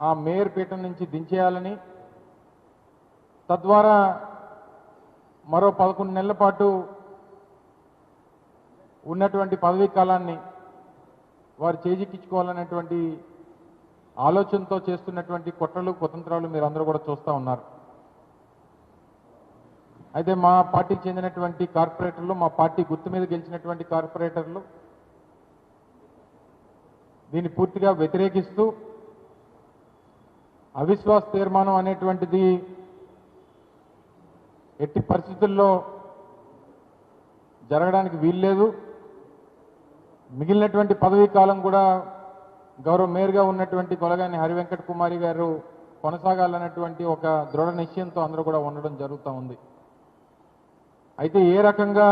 ఆ మేయర్ పీఠం నుంచి దించేయాలని. తద్వారా మరో పదకొండు నెలల పాటు ఉన్నటువంటి పదవీ కాలాన్ని వారు చేజిక్కించుకోవాలనేటువంటి ఆలోచనతో చేస్తున్నటువంటి కుట్రలు కుతంత్రాలు మీరు అందరూ కూడా చూస్తూ ఉన్నారు. అయితే మా పార్టీకి చెందినటువంటి కార్పొరేటర్లు మా పార్టీ గుర్తు మీద గెలిచినటువంటి కార్పొరేటర్లు దీన్ని పూర్తిగా వ్యతిరేకిస్తూ అవిశ్వాస తీర్మానం అనేటువంటిది ఎట్టి పరిస్థితుల్లో జరగడానికి వీల్లేదు. మిగిలినటువంటి పదవీ కాలం కూడా గౌరవ మేయర్గా ఉన్నటువంటి కొలగాని హరివెంకట కుమారి గారు కొనసాగాలన్నటువంటి ఒక దృఢ నిశ్చయంతో అందరూ కూడా ఉండడం జరుగుతూ ఉంది. అయితే ఏ రకంగా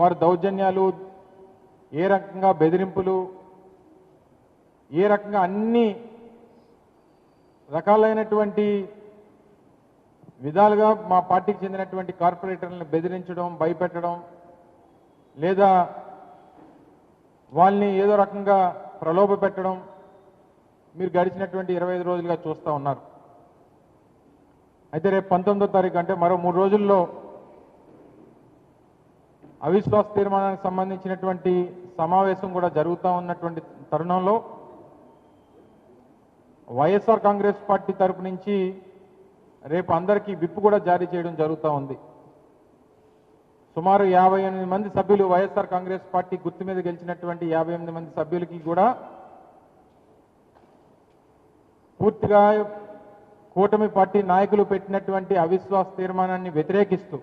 వారు దౌర్జన్యాలు ఏ రకంగా బెదిరింపులు ఏ రకంగా అన్ని రకాలైనటువంటి విధాలుగా మా పార్టీకి చెందినటువంటి కార్పొరేటర్లను బెదిరించడం భయపెట్టడం లేదా వాళ్ళని ఏదో రకంగా ప్రలోభ పెట్టడం మీరు గడిచినటువంటి ఇరవై ఐదు రోజులుగా చూస్తూ ఉన్నారు. అయితే రేపు పంతొమ్మిదో తారీఖు అంటే మరో మూడు రోజుల్లో అవిశ్వాస తీర్మానానికి సంబంధించినటువంటి సమావేశం కూడా జరుగుతూ ఉన్నటువంటి తరుణంలో వైఎస్ఆర్ కాంగ్రెస్ పార్టీ తరపు నుంచి రేపు అందరికీ విప్పు కూడా జారీ చేయడం జరుగుతూ ఉంది. సుమారు యాభై ఎనిమిది మంది సభ్యులు వైఎస్ఆర్ కాంగ్రెస్ పార్టీ గుర్తు మీద గెలిచినటువంటి యాభై ఎనిమిది మంది సభ్యులకి కూడా పూర్తిగా కూటమి పార్టీ నాయకులు పెట్టినటువంటి అవిశ్వాస తీర్మానాన్ని వ్యతిరేకిస్తూ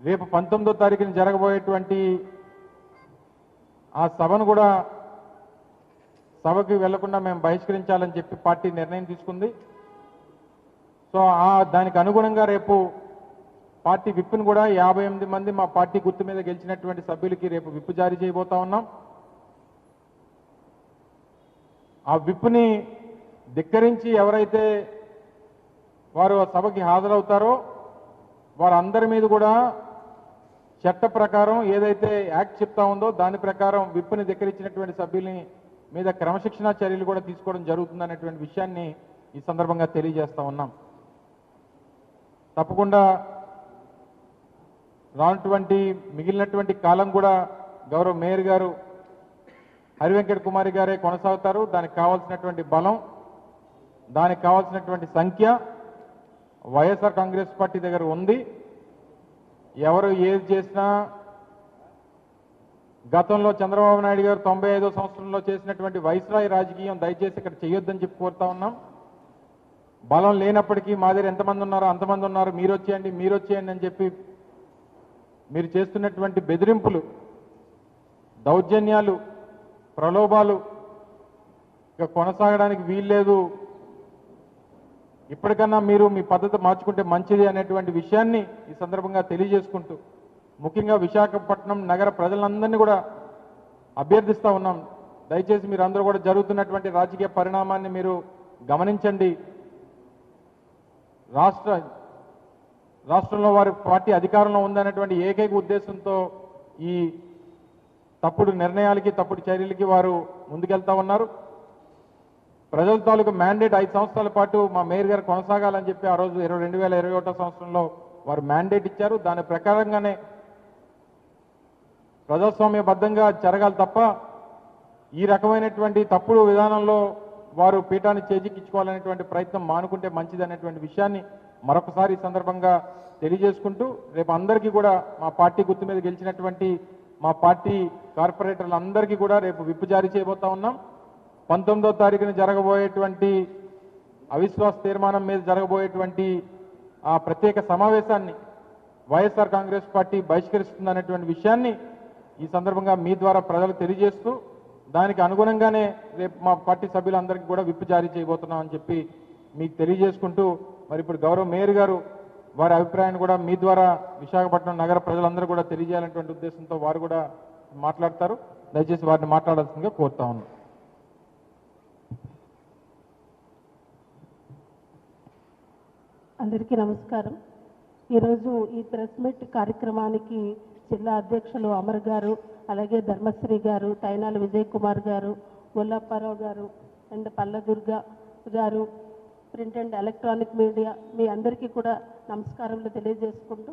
రేపు పంతొమ్మిదో తారీఖున జరగబోయేటువంటి ఆ సభను కూడా సభకి వెళ్ళకుండా మేము బహిష్కరించాలని చెప్పి పార్టీ నిర్ణయం తీసుకుంది. సో ఆ దానికి అనుగుణంగా రేపు పార్టీ విప్పును కూడా యాభై ఎనిమిది మంది మా పార్టీ గుర్తు మీద గెలిచినటువంటి సభ్యులకి రేపు విప్పు జారీ చేయబోతా ఉన్నాం. ఆ విప్పుని ధిక్కరించి ఎవరైతే వారు ఆ సభకి హాజరవుతారో వారందరి మీద కూడా చట్ట ప్రకారం ఏదైతే యాక్ట్ చెప్తా ఉందో దాని ప్రకారం విప్పుని ధిక్కరించినటువంటి సభ్యుల్ని మీద క్రమశిక్షణా చర్యలు కూడా తీసుకోవడం జరుగుతుందనేటువంటి విషయాన్ని ఈ సందర్భంగా తెలియజేస్తా ఉన్నాం. తప్పకుండా రానటువంటి మిగిలినటువంటి కాలం కూడా గౌరవ మేయర్ గారు హరివెంకట కుమారి గారే కొనసాగుతారు. దానికి కావాల్సినటువంటి బలం దానికి కావాల్సినటువంటి సంఖ్య వైఎస్ఆర్ కాంగ్రెస్ పార్టీ దగ్గర ఉంది. ఎవరు ఏది చేసినా గతంలో చంద్రబాబు నాయుడు గారు తొంభై ఐదో సంవత్సరంలో చేసినటువంటి వైస్రాయ్ రాజకీయం దయచేసి ఇక్కడ చేయొద్దని చెప్పి కోరుతా ఉన్నాం. బలం లేనప్పటికీ మా దగ్గర ఎంతమంది ఉన్నారో అంతమంది ఉన్నారు. మీరు వచ్చేయండి మీరు వచ్చేయండి అని చెప్పి మీరు చేస్తున్నటువంటి బెదిరింపులు దౌర్జన్యాలు ప్రలోభాలు ఇక కొనసాగడానికి వీల్లేదు. ఇప్పటికన్నా మీరు మీ పద్ధతి మార్చుకుంటే మంచిది అనేటువంటి విషయాన్ని ఈ సందర్భంగా తెలియజేసుకుంటూ ముఖ్యంగా విశాఖపట్నం నగర ప్రజలందరినీ కూడా అభ్యర్థిస్తూ ఉన్నాం. దయచేసి మీరు అందరూ కూడా జరుగుతున్నటువంటి రాజకీయ పరిణామాన్ని మీరు గమనించండి. రాష్ట్ర రాష్ట్రంలో వారి పార్టీ అధికారంలో ఉందనేటువంటి ఏకైక ఉద్దేశంతో ఈ తప్పుడు నిర్ణయాలకి తప్పుడు చర్యలకి వారు ముందుకెళ్తా ఉన్నారు. ప్రజల తాలూకు మ్యాండేట్ ఐదు సంవత్సరాల పాటు మా మేయర్ గారు కొనసాగాలని చెప్పి ఆ రోజు ఇరవై రెండు వేల ఇరవై ఒకటో సంవత్సరంలో వారు మ్యాండేట్ ఇచ్చారు. దాని ప్రకారంగానే ప్రజాస్వామ్యబద్ధంగా జరగాలి తప్ప ఈ రకమైనటువంటి తప్పుడు విధానంలో వారు పీఠాన్ని చేజిక్కించుకోవాలనేటువంటి ప్రయత్నం మానుకుంటే మంచిది అనేటువంటి విషయాన్ని మరొకసారి సందర్భంగా తెలియజేసుకుంటూ రేపు అందరికీ కూడా మా పార్టీ గుర్తు మీద గెలిచినటువంటి మా పార్టీ కార్పొరేటర్లందరికీ కూడా రేపు విప్పు జారీ చేయబోతా ఉన్నాం. పంతొమ్మిదో తారీఖున జరగబోయేటువంటి అవిశ్వాస తీర్మానం మీద జరగబోయేటువంటి ఆ ప్రత్యేక సమావేశాన్ని వైఎస్ఆర్ కాంగ్రెస్ పార్టీ బహిష్కరిస్తుందనేటువంటి విషయాన్ని ఈ సందర్భంగా మీ ద్వారా ప్రజలకు తెలియజేస్తూ దానికి అనుగుణంగానే రేపు మా పార్టీ సభ్యులందరికీ కూడా విప్పు జారీ చేయబోతున్నాం అని చెప్పి మీకు తెలియజేసుకుంటూ మరి ఇప్పుడు గౌరవ మేయర్ గారు వారి అభిప్రాయాన్ని కూడా మీ ద్వారా విశాఖపట్నం నగర ప్రజలందరూ కూడా తెలియజేయాలనేటువంటి ఉద్దేశంతో వారు కూడా మాట్లాడతారు. దయచేసి వారిని మాట్లాడాల్సిందిగా కోరుతా ఉన్నాను అందరికీ నమస్కారం. ఈరోజు ఈ ప్రెస్ మీట్ కార్యక్రమానికి జిల్లా అధ్యక్షులు అమర్ గారు అలాగే ధర్మశ్రీ గారు తైనాల విజయ్ కుమార్ గారు గొల్లప్పారావు గారు అండ్ పల్లదుర్గ గారు ప్రింట్ అండ్ ఎలక్ట్రానిక్ మీడియా మీ అందరికీ కూడా నమస్కారములు తెలియజేసుకుంటూ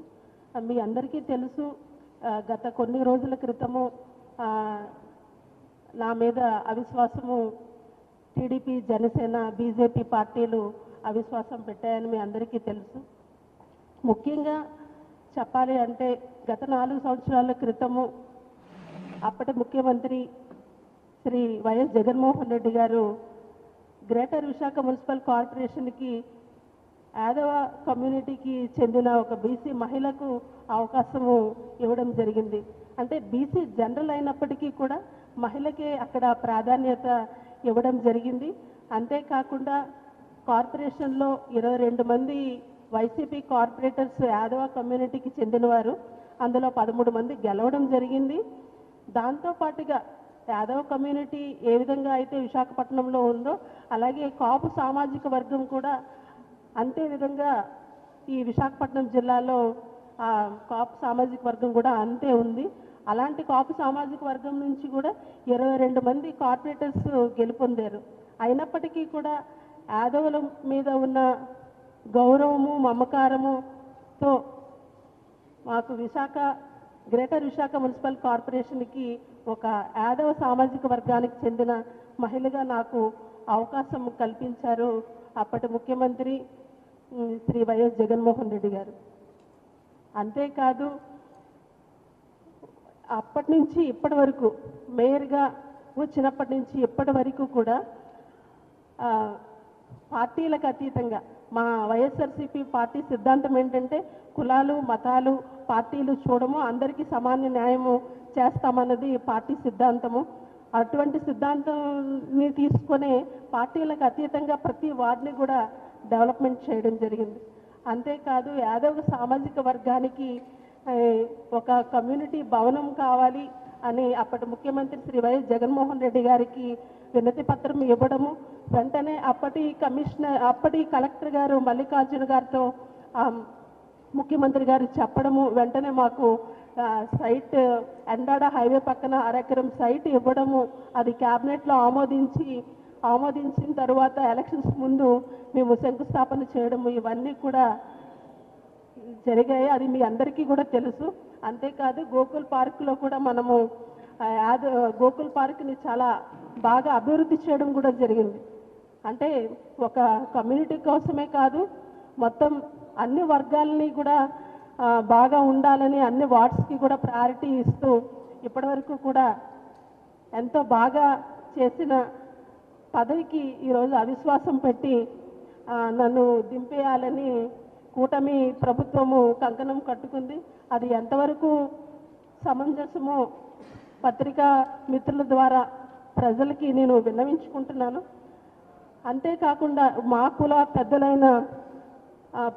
మీ అందరికీ తెలుసు గత కొన్ని రోజుల క్రితము నా మీద అవిశ్వాసము టీడీపీ జనసేన బీజేపీ పార్టీలు అవిశ్వాసం పెట్టాయని మీ అందరికీ తెలుసు. ముఖ్యంగా చెప్పాలి అంటే గత నాలుగు సంవత్సరాల క్రితము అప్పటి ముఖ్యమంత్రి శ్రీ వైఎస్ జగన్మోహన్ రెడ్డి గారు గ్రేటర్ విశాఖ మున్సిపల్ కార్పొరేషన్కి యాదవ కమ్యూనిటీకి చెందిన ఒక బీసీ మహిళకు అవకాశము ఇవ్వడం జరిగింది. అంటే బీసీ జనరల్ అయినప్పటికీ కూడా మహిళకే అక్కడ ప్రాధాన్యత ఇవ్వడం జరిగింది. అంతేకాకుండా కార్పొరేషన్లో ఇరవై రెండు మంది వైసీపీ కార్పొరేటర్స్ యాదవ కమ్యూనిటీకి చెందినవారు. అందులో పదమూడు మంది గెలవడం జరిగింది. దాంతో పాటుగా యాదవ కమ్యూనిటీ ఏ విధంగా అయితే విశాఖపట్నంలో ఉందో అలాగే కాపు సామాజిక వర్గం కూడా అంతే విధంగా ఈ విశాఖపట్నం జిల్లాలో ఆ, కాపు సామాజిక వర్గం కూడా అంతే ఉంది. అలాంటి కాపు సామాజిక వర్గం నుంచి కూడా ఇరవై రెండు మంది కార్పొరేటర్స్ గెలుపొందారు. అయినప్పటికీ కూడా యాదవుల మీద ఉన్న గౌరవము మమకారముతో మాకు విశాఖ గ్రేటర్ విశాఖ మున్సిపల్ కార్పొరేషన్కి ఒక యాదవ సామాజిక వర్గానికి చెందిన మహిళగా నాకు అవకాశం కల్పించారు అప్పటి ముఖ్యమంత్రి శ్రీ వైఎస్ జగన్మోహన్ రెడ్డి గారు. అంతేకాదు అప్పటి నుంచి ఇప్పటి వరకు మేయర్గా వచ్చినప్పటి నుంచి ఇప్పటి వరకు కూడా పార్టీలకు అతీతంగా మా వైఎస్ఆర్సీపీ పార్టీ సిద్ధాంతం ఏంటంటే కులాలు మతాలు పార్టీలు చూడము అందరికీ సమాన న్యాయము చేస్తామన్నది పార్టీ సిద్ధాంతము. అటువంటి సిద్ధాంతాన్ని తీసుకునే పార్టీలకు అతీతంగా ప్రతి వార్డుని కూడా డెవలప్మెంట్ చేయడం జరిగింది. అంతేకాదు యాదవ సామాజిక వర్గానికి ఒక కమ్యూనిటీ భవనం కావాలి అని అప్పటి ముఖ్యమంత్రి శ్రీ వైఎస్ జగన్మోహన్ రెడ్డి గారికి వినతి పత్రం ఇవ్వడము వెంటనే అప్పటి కమిషనర్ అప్పటి కలెక్టర్ గారు మల్లికార్జున గారితో ముఖ్యమంత్రి గారు చెప్పడము వెంటనే మాకు సైట్ ఎండాడ హైవే పక్కన అరెకరం సైట్ ఇవ్వడము అది క్యాబినెట్లో ఆమోదించి ఆమోదించిన తర్వాత ఎలక్షన్స్ ముందు మేము శంకుస్థాపన చేయడము ఇవన్నీ కూడా జరిగాయి అది మీ అందరికీ కూడా తెలుసు. అంతేకాదు గోకుల్ పార్క్లో కూడా మనము ఆ, యాద గోకుల్ పార్క్ని చాలా బాగా అభివృద్ధి చేయడం కూడా జరిగింది. అంటే ఒక కమ్యూనిటీ కోసమే కాదు మొత్తం అన్ని వర్గాలని కూడా బాగా ఉండాలని అన్ని వార్డ్స్కి కూడా ప్రయారిటీ ఇస్తూ ఇప్పటివరకు కూడా ఎంతో బాగా చేసిన పదవికి ఈరోజు అవిశ్వాసం పెట్టి నన్ను దింపేయాలని కూటమి ప్రభుత్వము కంకణం కట్టుకుంది. అది ఎంతవరకు సమంజసమో పత్రికా మిత్రుల ద్వారా ప్రజలకి నేను విన్నవించుకుంటున్నాను. అంతేకాకుండా మా కుల పెద్దలైన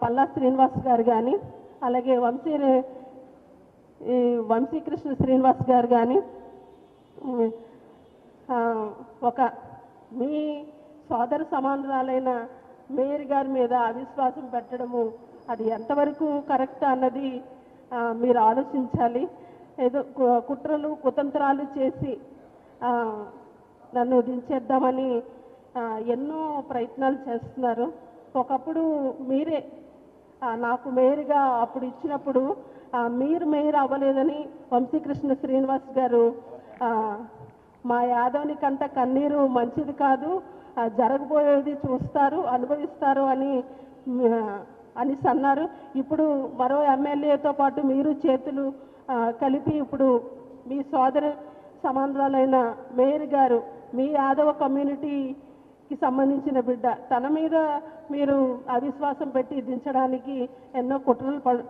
పల్లా శ్రీనివాస్ గారు కానీ అలాగే వంశీ ఈ వంశీకృష్ణ శ్రీనివాస్ గారు కానీ ఒక మీ సోదర సమానురాలైన మేయర్ గారి మీద అవిశ్వాసం పెట్టడము అది ఎంతవరకు కరెక్ట్ అన్నది మీరు ఆలోచించాలి. ఏదో కు- కుట్రలు కుతంత్రాలు చేసి నన్ను దించేద్దామని ఎన్నో ప్రయత్నాలు చేస్తున్నారు. ఒకప్పుడు మీరే నాకు మేయర్గా అప్పుడు ఇచ్చినప్పుడు మీరు మేయర్ అవ్వలేదని వంశీకృష్ణ శ్రీనివాస్ గారు మా యాదవునికంత కన్నీరు మంచిది కాదు జరగబోయేది చూస్తారు అనుభవిస్తారు అని అనేసి అన్నారు. ఇప్పుడు మరో ఎమ్మెల్యేతో పాటు మీరు చేతులు కలిపి ఇప్పుడు మీ సోదర సమానురాలైన మేయర్ గారు మీ యాదవ కమ్యూనిటీకి సంబంధించిన బిడ్డ తన మీద మీరు అవిశ్వాసం పెట్టి దించడానికి ఎన్నో కుట్రలు ప-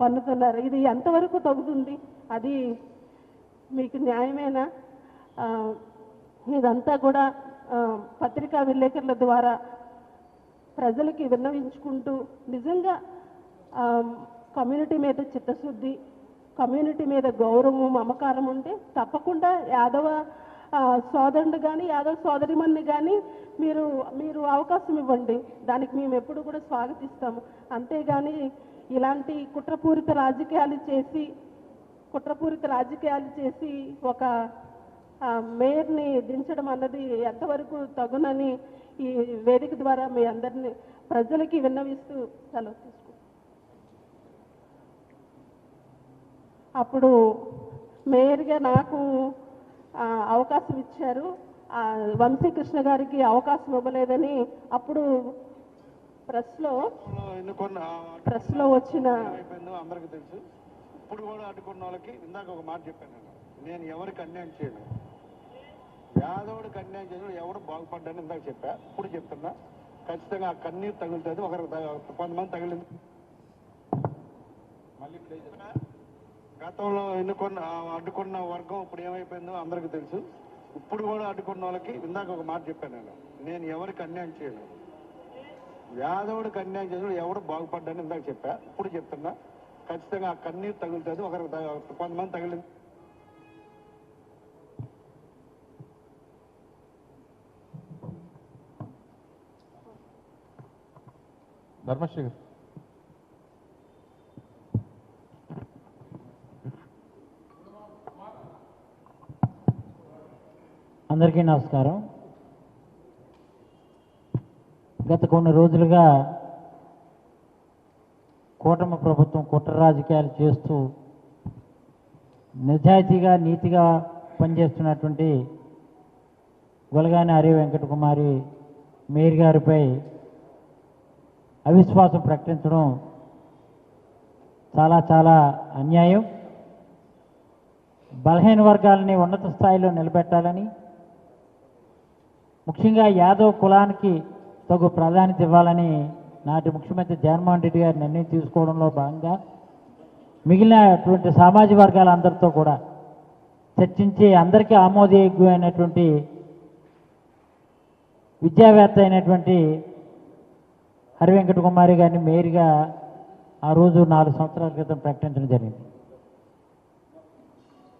పన్నుతున్నారు. ఇది ఎంతవరకు తగ్గుతుంది అది మీకు న్యాయమేనా? ఇదంతా కూడా పత్రికా విలేకరుల ద్వారా ప్రజలకి విన్నవించుకుంటూ నిజంగా కమ్యూనిటీ మీద చిత్తశుద్ధి కమ్యూనిటీ మీద గౌరవం మమకారం ఉంటే తప్పకుండా యాదవ సోదరుడు కానీ యాదవ సోదరిమణ్ణి కానీ మీరు మీరు అవకాశం ఇవ్వండి. దానికి మేము ఎప్పుడు కూడా స్వాగతిస్తాము. అంతేగాని ఇలాంటి కుట్రపూరిత రాజకీయాలు చేసి కుట్రపూరిత రాజకీయాలు చేసి ఒక మేయర్ని దించడం అన్నది ఎంతవరకు తగునని ఈ వేదిక ద్వారా మీ అందరిని ప్రజలకి విన్నవిస్తూ సెలవు తీసుకుంటాం అప్పుడు మేయర్గా నాకు అవకాశం ఇచ్చారు. ఆ, వంశీకృష్ణ గారికి అవకాశం ఇవ్వలేదని అప్పుడు ప్రెస్లో ప్రెస్లో వచ్చిన అందరికీ తెలుసు. ఇప్పుడు కూడా అడ్డుకున్న వాళ్ళకి ఇందాక ఒక మాట చెప్పాను నేను. ఎవరికి అన్యాయం చేయను యాదవుడు అన్యాయం చేసిన ఎవడు బాగుపడ్డాని ఇందాక చెప్పా. ఇప్పుడు చెప్తున్నా. ఖచ్చితంగా ఆ కన్నీరు తగులుతుంది. ఒకరు కొంతమంది తగిలింది. గతంలో ఎన్నుకున్న అడ్డుకున్న వర్గం ఇప్పుడు ఏమైపోయిందో అందరికీ తెలుసు. ఇప్పుడు కూడా అడ్డుకున్న వాళ్ళకి ఇందాక ఒక మాట చెప్పాను నేను. నేను ఎవరికి అన్యాయం చేయను యాదవుడికి అన్యాయం చేసిన ఎవడు బాగుపడ్డాని ఇందాక చెప్పా. ఇప్పుడు చెప్తున్నా. ఖచ్చితంగా ఆ కన్నీరు తగులుతుంది. ఒకరికి కొంతమంది తగిలింది. ధర్మశ్రీ గారు అందరికీ నమస్కారం. గత కొన్ని రోజులుగా కూటమి ప్రభుత్వం కుట్ర రాజకీయాలు చేస్తూ నిజాయితీగా నీతిగా పనిచేస్తున్నటువంటి గొలగాని హరి వెంకట కుమారి మేయర్ గారిపై అవిశ్వాసం ప్రకటించడం చాలా చాలా అన్యాయం. బలహీన వర్గాలని ఉన్నత స్థాయిలో నిలబెట్టాలని ముఖ్యంగా యాదవ్ కులానికి తగు ప్రాధాన్యత ఇవ్వాలని నాటి ముఖ్యమంత్రి జగన్మోహన్ రెడ్డి గారు నిర్ణయం తీసుకోవడంలో భాగంగా మిగిలినటువంటి సామాజిక వర్గాల అందరితో కూడా చర్చించి అందరికీ ఆమోదయోగ్యమైనటువంటి విద్యావేత్త అయినటువంటి హరివెంకట కుమారి గారిని మేయర్గా ఆ రోజు నాలుగు సంవత్సరాల క్రితం ప్రకటించడం జరిగింది.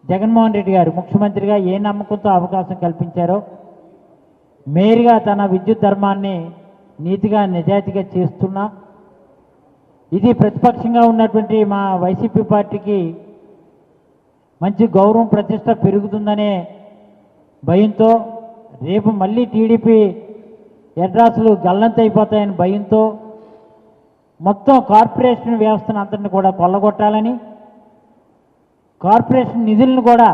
జగన్మోహన్ రెడ్డి గారు ముఖ్యమంత్రిగా ఏ నమ్మకంతో అవకాశం కల్పించారో మేయర్గా తన విద్యుత్ ధర్మాన్ని నీతిగా నిజాయితీగా చేస్తున్నా ఇది ప్రతిపక్షంగా ఉన్నటువంటి మా వైసీపీ పార్టీకి మంచి గౌరవం ప్రతిష్ట పెరుగుతుందనే భయంతో రేపు మళ్ళీ టీడీపీ అడ్రాసులు గల్లంతైపోతాయని భయంతో మొత్తం కార్పొరేషన్ వ్యవస్థను అంతటిని కూడా కొల్లగొట్టాలని కార్పొరేషన్ నిధులను కూడా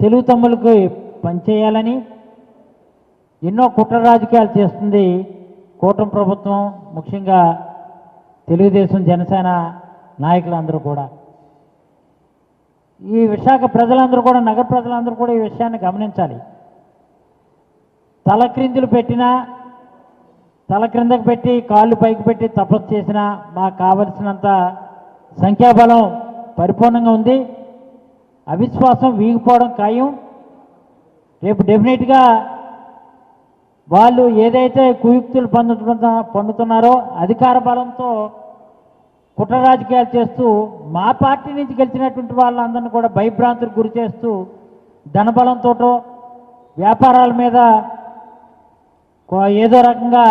తెలుగు తమ్ములకు పనిచేయాలని ఎన్నో కుట్ర రాజకీయాలు చేస్తుంది కూటమి ప్రభుత్వం ముఖ్యంగా తెలుగుదేశం జనసేన నాయకులందరూ కూడా. ఈ విశాఖ ప్రజలందరూ కూడా నగర ప్రజలందరూ కూడా ఈ విషయాన్ని గమనించాలి. తలక్రిందులు పెట్టినా తల క్రిందకు పెట్టి కాళ్ళు పైకి పెట్టి తపస్సు చేసినా మాకు కావలసినంత సంఖ్యాబలం పరిపూర్ణంగా ఉంది. అవిశ్వాసం వీగిపోవడం ఖాయం. రేపు డెఫినెట్గా వాళ్ళు ఏదైతే కుయుక్తులు పొందుతున్న పొందుతున్నారో అధికార బలంతో కుట్ర రాజకీయాలు చేస్తూ మా పార్టీ నుంచి గెలిచినటువంటి వాళ్ళందరినీ కూడా భయభ్రాంతులకు గురి చేస్తూ ధనబలంతో వ్యాపారాల మీద ఏదో రకంగా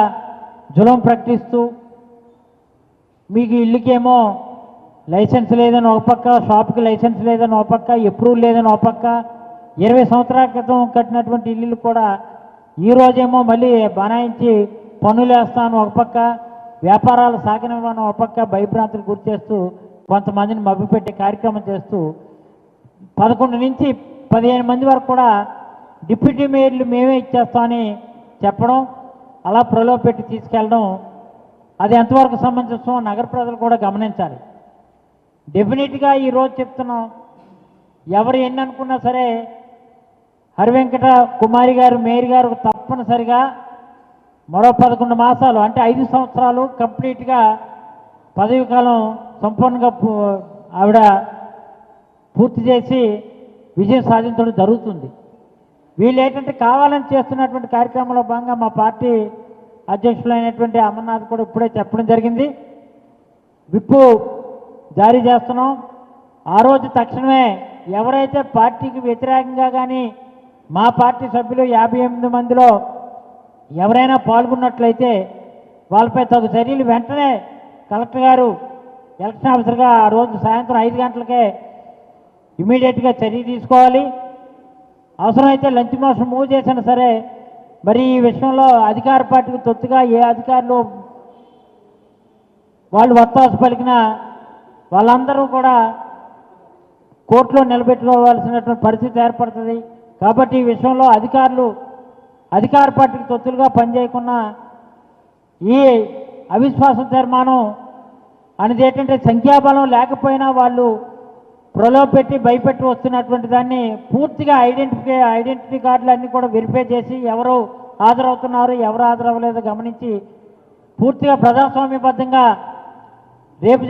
జులం ప్రకటిస్తూ మీకు ఇల్లుకేమో లైసెన్స్ లేదని ఒక పక్క షాప్కి లైసెన్స్ లేదని ఒక పక్క అప్రూవల్ లేదని ఒక పక్క ఇరవై సంవత్సరాల క్రితం కట్టినటువంటి ఇల్లులు కూడా ఈ రోజేమో మళ్ళీ బనాయించి పన్నులు వేస్తాను ఒక పక్క వ్యాపారాలు సాగనివ్వను ఒక పక్క భయభ్రాంతులు గురి చేస్తూ కొంతమందిని మభ్యపెట్టే కార్యక్రమం చేస్తూ పదకొండు నుంచి పదిహేను మంది వరకు కూడా డిప్యూటీ మేయర్లు మేమే ఇచ్చేస్తామని చెప్పడం అలా ప్రలోభ పెట్టి తీసుకెళ్ళడం అది ఎంతవరకు సమంజసమో నగర ప్రజలు కూడా గమనించాలి. డెఫినెట్గా ఈరోజు చెప్తున్నాం ఎవరు ఎన్ని అనుకున్నా సరే హరివెంకట కుమారి గారు మేయర్ గారు తప్పనిసరిగా మరో పదకొండు మాసాలు అంటే ఐదు సంవత్సరాలు కంప్లీట్గా పదవి కాలం సంపూర్ణంగా ఆవిడ పూర్తి చేసి విజయం సాధించడం జరుగుతుంది. వీళ్ళు ఏంటంటే కావాలని చేస్తున్నటువంటి కార్యక్రమంలో భాగంగా మా పార్టీ అధ్యక్షులైనటువంటి అమర్నాథ్ కూడా ఇప్పుడే చెప్పడం జరిగింది. విప్పు జారీ చేస్తున్నాం. ఆ రోజు తక్షణమే ఎవరైతే పార్టీకి వ్యతిరేకంగా కానీ మా పార్టీ సభ్యులు యాభై ఎనిమిది మందిలో ఎవరైనా పాల్గొన్నట్లయితే వాళ్ళపై తగు చర్యలు వెంటనే కలెక్టర్ గారు ఎలక్షన్ ఆఫీసర్గా ఆ రోజు సాయంత్రం ఐదు గంటలకే ఇమీడియట్గా చర్య తీసుకోవాలి. అవసరమైతే లంచ్ మోషన్ మూవ్ చేసినా సరే మరి ఈ విషయంలో అధికార పార్టీకి తొత్తుగా ఏ అధికారులు వాళ్ళు వత్తాసు పలికిన వాళ్ళందరూ కూడా కోర్టులో నిలబెట్టుకోవాల్సినటువంటి పరిస్థితి ఏర్పడుతుంది. కాబట్టి ఈ విషయంలో అధికారులు అధికార పార్టీకి తొత్తులుగా పనిచేయకుండా ఈ అవిశ్వాస తీర్మానం అనేది ఏంటంటే సంఖ్యాబలం లేకపోయినా వాళ్ళు ప్రలోభపెట్టి భయపెట్టి వస్తున్నటువంటి దాన్ని పూర్తిగా ఐడెంటిఫై ఐడెంటిటీ కార్డులు అన్నీ కూడా వెరిఫై చేసి ఎవరు హాజరవుతున్నారు ఎవరు హాజరవ్వలేదో గమనించి పూర్తిగా ప్రజాస్వామ్యబద్ధంగా రేపు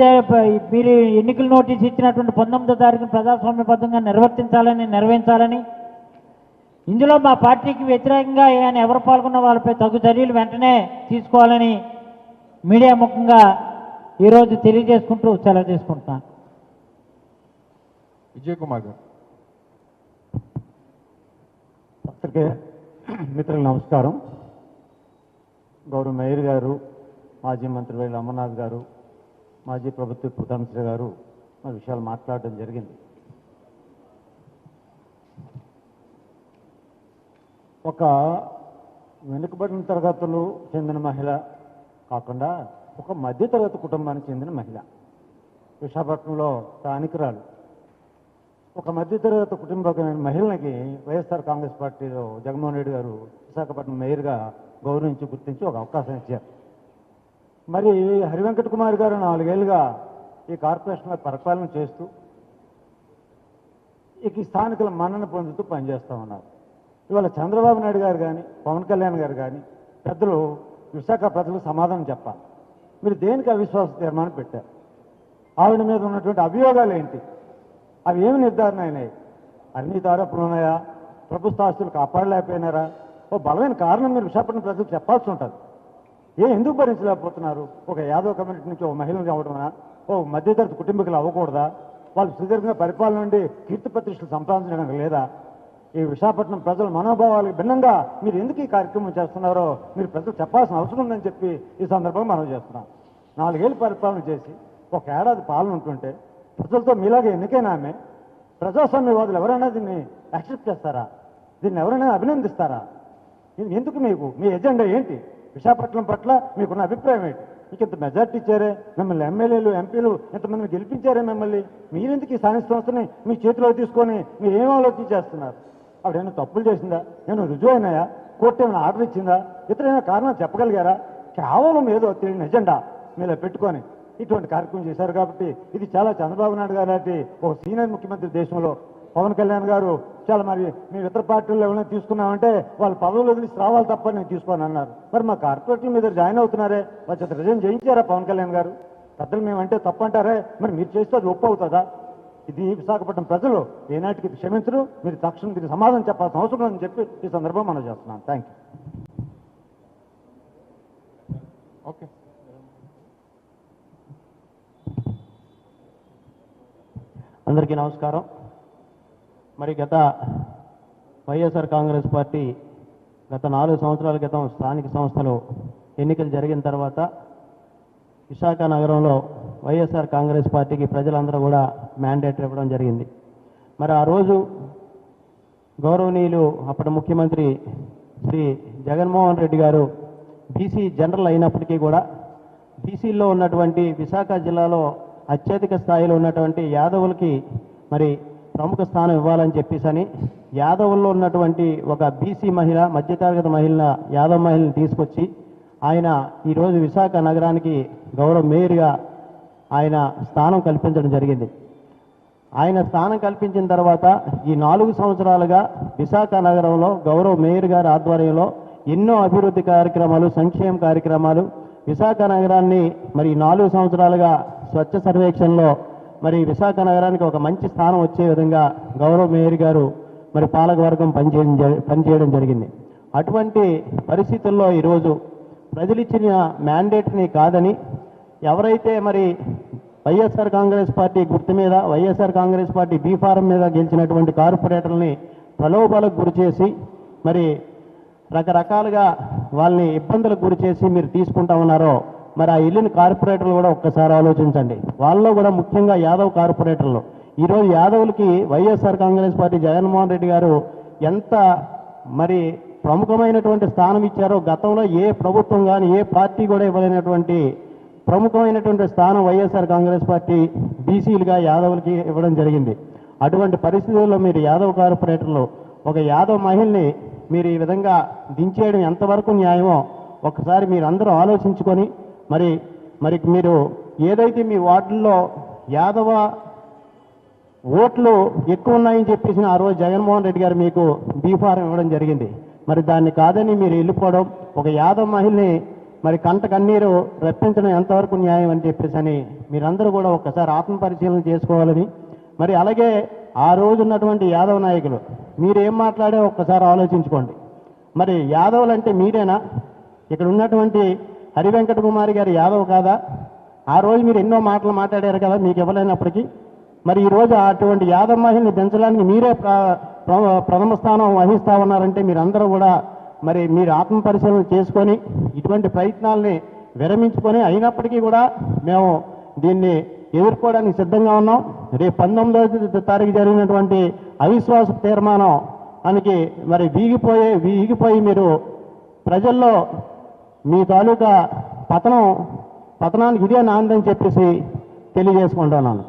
మీరు ఎన్నికల నోటీస్ ఇచ్చినటువంటి పంతొమ్మిదో తారీఖున ప్రజాస్వామ్యబద్ధంగా నిర్వర్తించాలని నిర్వహించాలని. ఇందులో మా పార్టీకి వ్యతిరేకంగా ఏమైనా ఎవరు పాల్గొన్న వాళ్ళపై తగు చర్యలు వెంటనే తీసుకోవాలని మీడియా ముఖంగా ఈరోజు తెలియజేసుకుంటూ సెలవు తీసుకుంటున్నాను విజయకుమార్ గారు. పత్రికే మిత్రులకు నమస్కారం. గౌరవ మేయర్ గారు మాజీ మంత్రి వేల అమర్నాథ్ గారు మాజీ ప్రభుత్వ ప్రధానమంత్రి గారు మరి విషయాలు మాట్లాడడం జరిగింది. ఒక వెనుకబడిన తరగతులు చెందిన మహిళ కాకుండా ఒక మధ్యతరగతి కుటుంబానికి చెందిన మహిళ. విశాఖపట్నంలో స్థానికురాలు. ఒక మధ్యతరగతి కుటుంబమైన మహిళలకి వైఎస్ఆర్ కాంగ్రెస్ పార్టీలో జగన్మోహన్ రెడ్డి గారు విశాఖపట్నం మేయర్గా గౌరవించి గుర్తించి ఒక అవకాశం ఇచ్చారు. మరి హరివెంకట కుమార్ గారు నాలుగేళ్ళుగా ఈ కార్పొరేషన్లో పరిపాలన చేస్తూ ఇక ఈ స్థానికుల మన్నన పొందుతూ పనిచేస్తూ ఉన్నారు. ఇవాళ చంద్రబాబు నాయుడు గారు కానీ పవన్ కళ్యాణ్ గారు కానీ పెద్దలు విశాఖ ప్రజలకు సమాధానం చెప్పాలి. మీరు దేనికి అవిశ్వాస తీర్మానం పెట్టారు? ఆవిడ మీద ఉన్నటువంటి అభియోగాలు ఏంటి? అవి ఏమి నిర్ధారణ అయినాయి? అన్ని ఆరోపణలు ఉన్నాయా? ప్రభుత్వ ఆస్తులు కాపాడలేకపోయినారా? ఓ బలమైన కారణం మీరు విశాఖపట్నం ప్రజలకు చెప్పాల్సి ఉంటుంది. ఏ ఎందుకు భరించలేకపోతున్నారు? ఒక యాదవ్ కమ్యూనిటీ నుంచి ఒక మహిళను అవడమా ఓ మధ్యతరగతి కుటుంబీకులు అవ్వకూడదా? వాళ్ళు సుదీర్ఘంగా పరిపాలన నుండి కీర్తి ప్రతిష్టలు సంపాదించడానికి లేదా? ఈ విశాఖపట్నం ప్రజల మనోభావాలకు భిన్నంగా మీరు ఎందుకు ఈ కార్యక్రమం చేస్తున్నారో మీరు ప్రజలు చెప్పాల్సిన అవసరం ఉందని చెప్పి ఈ సందర్భంగా మనం చేస్తున్నాం. నాలుగేళ్ళు పరిపాలన చేసి ఒక ఏడాది పాలన ఉంటుంటే ప్రజలతో మీలాగే ఎన్నికైనా ఆమె? ప్రజాస్వామ్యవాదులు ఎవరైనా దీన్ని యాక్సెప్ట్ చేస్తారా? దీన్ని ఎవరైనా అభినందిస్తారా? ఇది ఎందుకు మీకు? మీ ఎజెండా ఏంటి? విశాఖపట్నం పట్ల మీకున్న అభిప్రాయం ఏంటి? మీకు ఇంత మెజార్టీ ఇచ్చారే? మిమ్మల్ని ఎమ్మెల్యేలు ఎంపీలు ఇంతమంది గెలిపించారే మిమ్మల్ని? మీరెందుకు ఈ స్థానిక సంస్థని మీ చేతిలో తీసుకొని మీరు ఏం ఆలోచించేస్తున్నారు ఆవిడ ఏమైనా తప్పులు చేసిందా? ఏమైనా రుజువు అయినాయా? కోర్టు ఏమైనా ఆర్డర్ ఇచ్చిందా? ఇతరైనా కారణం చెప్పగలిగారా? కేవలం ఏదో తెలియని ఎజెండా మీలో పెట్టుకొని ఇటువంటి కార్యక్రమం చేశారు కాబట్టి ఇది చాలా చంద్రబాబు నాయుడు గారు లాంటి ఒక సీనియర్ ముఖ్యమంత్రి దేశంలో పవన్ కళ్యాణ్ గారు చాలా మరి మేము ఇతర పార్టీలు ఎవరైనా తీసుకున్నామంటే వాళ్ళు పదవులు వదిలిసి రావాలి తప్ప నేను తీసుకోను అన్నారు. మరి మా కార్పొరేట్ల మీద జాయిన్ అవుతున్నారే? వాళ్ళ చేత రిజైన్ చేయించారా పవన్ కళ్యాణ్ గారు? పెద్దలు మేమంటే తప్పంటారే? మరి మీరు చేస్తే అది ఒప్పు అవుతుందా? ఇది విశాఖపట్నం ప్రజలు ఏనాటికి క్షమించరు మీరు తక్షణం దీనికి సమాధానం చెప్పాల్సిన అవసరం అని చెప్పి ఈ సందర్భం మనం చేస్తున్నాం. Thank you okay. అందరికీ నమస్కారం. మరి గత వైఎస్ఆర్ కాంగ్రెస్ పార్టీ గత నాలుగు సంవత్సరాల క్రితం స్థానిక సంస్థలు ఎన్నికలు జరిగిన తర్వాత విశాఖ నగరంలో వైఎస్ఆర్ కాంగ్రెస్ పార్టీకి ప్రజలందరూ కూడా మ్యాండేట్ ఇవ్వడం జరిగింది. మరి ఆ రోజు గౌరవనీయులు అప్పటి ముఖ్యమంత్రి శ్రీ జగన్మోహన్ రెడ్డి గారు బీసీ జనరల్ అయినప్పటికీ కూడా బీసీల్లో ఉన్నటువంటి విశాఖ జిల్లాలో అత్యధిక స్థాయిలో ఉన్నటువంటి యాదవులకి మరి ప్రముఖ స్థానం ఇవ్వాలని చెప్పేసని యాదవుల్లో ఉన్నటువంటి ఒక బీసీ మహిళ మధ్యతరగతి మహిళ యాదవ్ మహిళని తీసుకొచ్చి ఆయన ఈరోజు విశాఖ నగరానికి గౌరవ మేయర్గా ఆయన స్థానం కల్పించడం జరిగింది. ఆయన స్థానం కల్పించిన తర్వాత ఈ నాలుగు సంవత్సరాలుగా విశాఖ నగరంలో గౌరవ మేయర్ గారి ఆధ్వర్యంలో ఎన్నో అభివృద్ధి కార్యక్రమాలు సంక్షేమ కార్యక్రమాలు విశాఖ నగరాన్ని మరి నాలుగు సంవత్సరాలుగా స్వచ్ఛ సర్వేక్షణలో మరి విశాఖ నగరానికి ఒక మంచి స్థానం వచ్చే విధంగా గౌరవ మేయర్ గారు మరి పాలకవర్గం పనిచేయడం పనిచేయడం జరిగింది. అటువంటి పరిస్థితుల్లో ఈరోజు ప్రజలిచ్చిన మ్యాండేట్ని కాదని ఎవరైతే మరి వైఎస్ఆర్ కాంగ్రెస్ పార్టీ గుర్తు మీద వైఎస్ఆర్ కాంగ్రెస్ పార్టీ బీఫారం మీద గెలిచినటువంటి కార్పొరేటర్ని ప్రలోభాలకు గురి చేసి మరి రకరకాలుగా వాళ్ళని ఇబ్బందులకు గురి చేసి మీరు తీసుకుంటా ఉన్నారో మరి ఆ ఇల్లుని కార్పొరేటర్లు కూడా ఒక్కసారి ఆలోచించండి. వాళ్ళలో కూడా ముఖ్యంగా యాదవ్ కార్పొరేటర్లు. ఈరోజు యాదవులకి వైఎస్ఆర్ కాంగ్రెస్ పార్టీ జగన్మోహన్ రెడ్డి గారు ఎంత మరి ప్రముఖమైనటువంటి స్థానం ఇచ్చారో గతంలో ఏ ప్రభుత్వం కానీ ఏ పార్టీ కూడా ఇవ్వలేనటువంటి ప్రముఖమైనటువంటి స్థానం వైఎస్ఆర్ కాంగ్రెస్ పార్టీ బీసీలుగా యాదవులకి ఇవ్వడం జరిగింది. అటువంటి పరిస్థితుల్లో మీరు యాదవ్ కార్పొరేటర్లు ఒక యాదవ్ మహిళని మీరు ఈ విధంగా దించేయడం ఎంతవరకు న్యాయమో ఒకసారి మీరు అందరూ ఆలోచించుకొని మరి మరి మీరు ఏదైతే మీ వార్డుల్లో యాదవ ఓట్లు ఎక్కువ ఉన్నాయని చెప్పేసి ఆ రోజు జగన్మోహన్ రెడ్డి గారు మీకు బీఫారం ఇవ్వడం జరిగింది. మరి దాన్ని కాదని మీరు వెళ్ళిపోవడం ఒక యాదవ్ మహిళని మరి కంట కన్నీరు రప్పించడం ఎంతవరకు న్యాయం అని చెప్పేసి అని మీరందరూ కూడా ఒక్కసారి ఆత్మపరిశీలన చేసుకోవాలని. మరి అలాగే ఆ రోజు ఉన్నటువంటి యాదవ నాయకులు మీరేం మాట్లాడే ఒక్కసారి ఆలోచించుకోండి. మరి యాదవులు అంటే మీరేనా? ఇక్కడ ఉన్నటువంటి హరి వెంకట కుమారి గారు యాదవ్ కాదా? ఆ రోజు మీరు ఎన్నో మాటలు మాట్లాడారు కదా మీకు ఇవ్వలేనప్పటికీ. మరి ఈరోజు అటువంటి యాదవ్ మహిళని పెంచడానికి మీరే ప్ర- ప్ర- ప్రథమ స్థానం వహిస్తా ఉన్నారంటే మీరందరూ కూడా మరి మీరు ఆత్మ పరిశీలన చేసుకొని ఇటువంటి ప్రయత్నాల్ని విరమించుకొని అయినప్పటికీ కూడా మేము దీన్ని ఎదుర్కోవడానికి సిద్ధంగా ఉన్నాం. రేపు పంతొమ్మిదవ తారీఖు జరిగినటువంటి అవిశ్వాస తీర్మానం దానికి మరి వీగిపోయే వీగిపోయి మీరు ప్రజల్లో మీ తాలూకా పతనం పతనానికి ఇదే నాందని చెప్పేసి తెలియజేసుకుంటున్నాను.